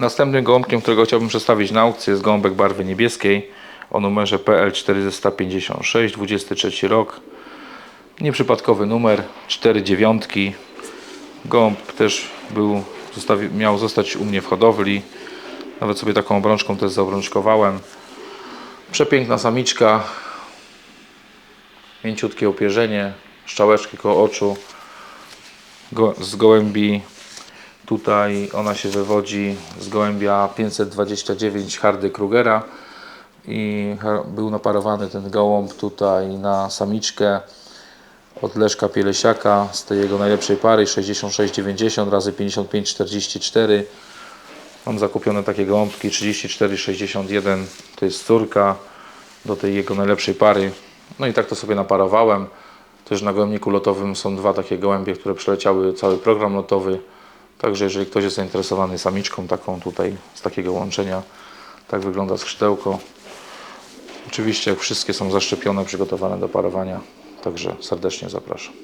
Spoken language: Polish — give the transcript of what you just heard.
Następnym gołąbkiem, którego chciałbym przedstawić na aukcji jest gołąbek barwy niebieskiej o numerze PL456, 23 rok. Nieprzypadkowy numer, 4 dziewiątki. Gołąb też był, miał zostać u mnie w hodowli. Nawet sobie taką obrączką też zaobrączkowałem. Przepiękna samiczka. Mięciutkie opierzenie, szczałeczki koło oczu. Go, z gołębi tutaj ona się wywodzi z gołębia 529 Hardy Krugera i był naparowany ten gołąb tutaj na samiczkę od Leszka Pielesiaka z tej jego najlepszej pary 66,90 razy 55,44 mam zakupione takie gołąbki 34,61 to jest córka do tej jego najlepszej pary. No i tak to sobie naparowałem. Też na gołębniku lotowym są dwa takie gołębie, które przeleciały cały program lotowy Także jeżeli ktoś jest zainteresowany samiczką taką tutaj z takiego łączenia, tak wygląda skrzydełko. Oczywiście wszystkie są zaszczepione, przygotowane do parowania, także serdecznie zapraszam.